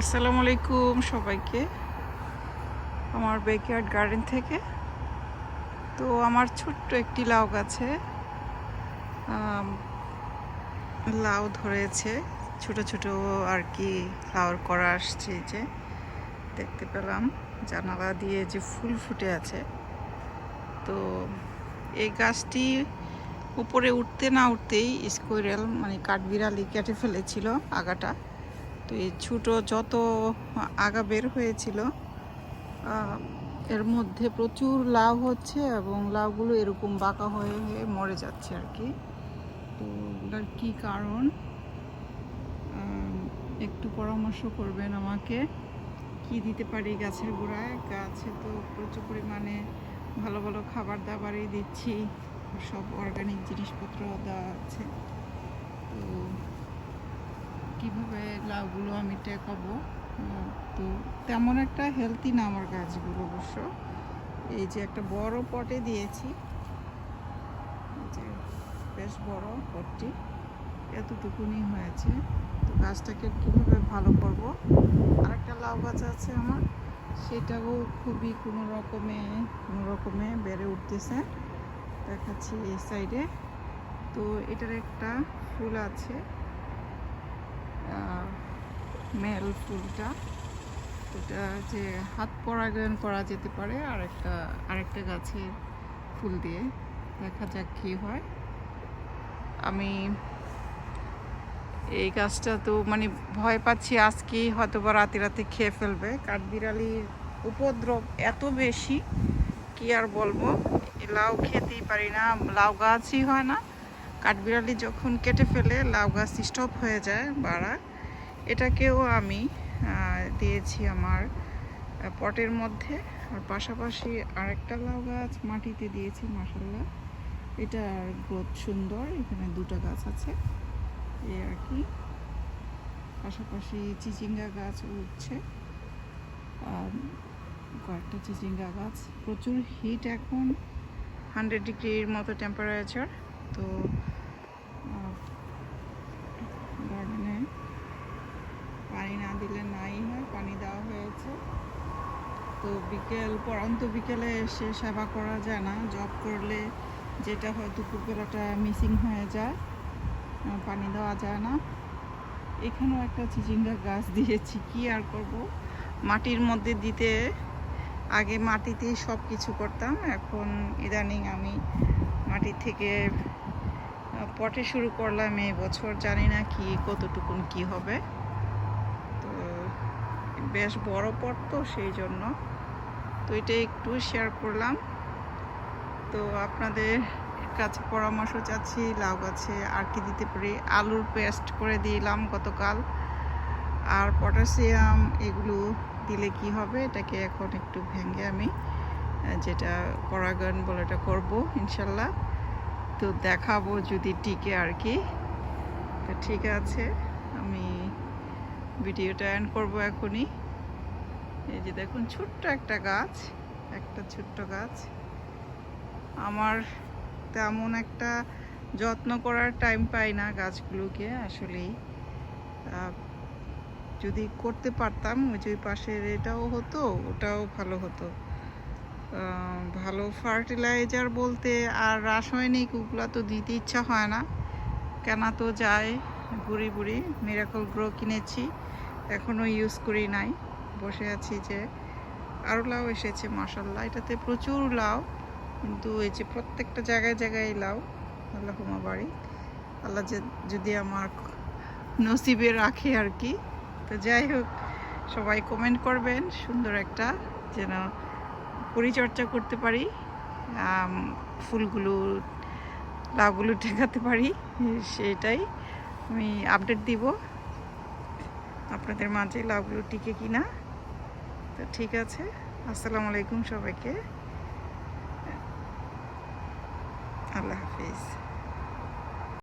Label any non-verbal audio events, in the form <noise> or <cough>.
আসসালামু আলাইকুম সবাইকে আমার ব্যাকয়ার্ড গার্ডেন থেকে। তো আমার ছোট্ট একটি লাউ গাছে লাউ ধরেছে। ছোট ছোট আর কি ফ্লাওয়ার করা আসছে যে, দেখতে পেলাম। জানালা দিয়ে যে ফুল ফুটে আছে। তো এই গাছটি উপরে উঠতে না উঠতেই স্কোয়ারেল মানে কাঠবিড়ালি কেটে ফেলেছিল আগাটা। তো এই ছোটো যত আগা বের হয়েছিল এর মধ্যে প্রচুর লাভ হচ্ছে এবং লাউগুলো এরকম বাঁকা হয়ে হয়ে মরে যাচ্ছে আর কি। তো ওটার কী কারণ? একটু পরামর্শ করবেন আমাকে। কি দিতে পারি গাছের গোড়ায়? গাছে তো প্রচুর পরিমাণে ভালো ভালো খাবার দাবারই দিচ্ছি। সব অর্গানিক জিনিসপত্র দেওয়া আছে। তো কীভাবে লাউগুলো আমি টেকাবো? তো তেমন একটা হেলদি না আমার গাছগুলো অবশ্য। এই যে একটা বড় পটে দিয়েছি। বেশ বড় পটটি। এতটুকুনি হয়েছে। তো গাছটাকে কীভাবে ভালো করব? আরেকটা লাউ গাছ আছে আমার। সেটাও খুবই কোনো রকমে কোনো রকমে বেড়ে উঠতেছে। দেখাচ্ছি এই সাইডে তো এটার একটা ফুল আছে। মেল ফুলটা। এটা যে হাত পরাগায়ন করা যেতে পারে আর একটা, আরেকটা গাছের ফুল দিয়ে। দেখা যাক কী হয়। আমি এই গাছটা তো মানে ভয় পাচ্ছি আজকেই হয়তো বা রাতে রাতে খেয়ে ফেলবে। কাঠবিড়ালির উপদ্রব এত বেশি, কি আর বলব? লাউ খেতেই পারি না, লাউ গাছই হয় না। কাঠবিড়ালি যখন কেটে ফেলে, লাউ গাছ স্টপ হয়ে যায় বাড়া, এটাকেও আমি দিয়েছি আমার পটের মধ্যে। আর পাশাপাশি আরেকটা লাউ গাছ মাটিতে দিয়েছি মাসাল্লাহ এটার গ্রোথ সুন্দর, এখানে দুটো গাছ আছে এই আর কি। পাশাপাশি চিচিঙ্গা গাছ উঠছে। আর কয়েকটা চিচিঙ্গা গাছ, প্রচুর হিট এখন হান্ড্রেড ডিগ্রির মতো টেম্পারেচার তো গার্ডেনে পানি না দিলে নাই হয় পানি দেওয়া হয়েছে তো বিকেল পরন্ত বিকেলে এসে সেবা করা যায় না। জব করলে যেটা হয় দুপুরবেলাটা মিসিং হয়ে যায় পানি দেওয়া যায় না। এখানেও একটা চিচিঙ্গা গাছ <laughs> দিয়েছি, কি আর করব? মাটির মধ্যে দিতে, আগে মাটিতেই সব কিছু করতাম। এখন ইদানিং আমি মাটি থেকে পটে শুরু করলাম এই বছর, জানি না কি, কতটুকুন কি হবে। তো বেশ বড় পট তো, সেই জন্য। তো এটা একটু শেয়ার করলাম। তো আপনাদের কাছে পরামর্শ চাচ্ছি, লাউ গাছে আর কি দিতে পারি। আলুর পেস্ট করে দিলাম গতকাল। আর পটাশিয়াম এগুলো দিলে কি হবে, এটাকে এখন একটু ভেঙে আমি যেটা পরাগায়ন বলে এটা করব, ইনশাল্লাহ। তো দেখাবো যদি টিকে আর কি। তো ঠিক আছে, আমি ভিডিওটা অ্যান্ড করব এখনই। এই যে দেখুন, ছোট্ট একটা গাছ, একটা ছোট্ট গাছ। আমার তেমন একটা যত্ন করার টাইম পাই না গাছগুলোকে আসলেই। যদি করতে পারতাম, ওই যে পাশের এটাও হতো, ওটাও ভালো হতো। ভালো ফার্টিলাইজার বলতে আর রাসায়নিক ওগুলো তো দিতে ইচ্ছা হয় না। কেনা তো যায় বুড়ি বুড়ি মিরাকল গ্রো কিনেছি এখনও ইউজ করি নাই। বসে আছি যে আরও লাউ এসেছে মাসাল্লাহ এটাতে প্রচুর লাউ, কিন্তু এই যে প্রত্যেকটা জায়গায় জায়গায় লাউ। আল্লাহমা বাড়ি আল্লাহ যে- যদি আমার নসিবে রাখে আর কি। তো যাই হোক, সবাই কমেন্ট করবেন, সুন্দর একটা যেন পরিচর্যা করতে পারি ফুলগুলো, লাউগুলো ঠেকাতে পারি সেটাই আমি আপডেট দিব। আপনাদের মাঝে লাউগুলো টিকে কিনা। তো ঠিক আছে। আসসালামু আলাইকুম সবাইকে। আল্লাহ হাফিজ।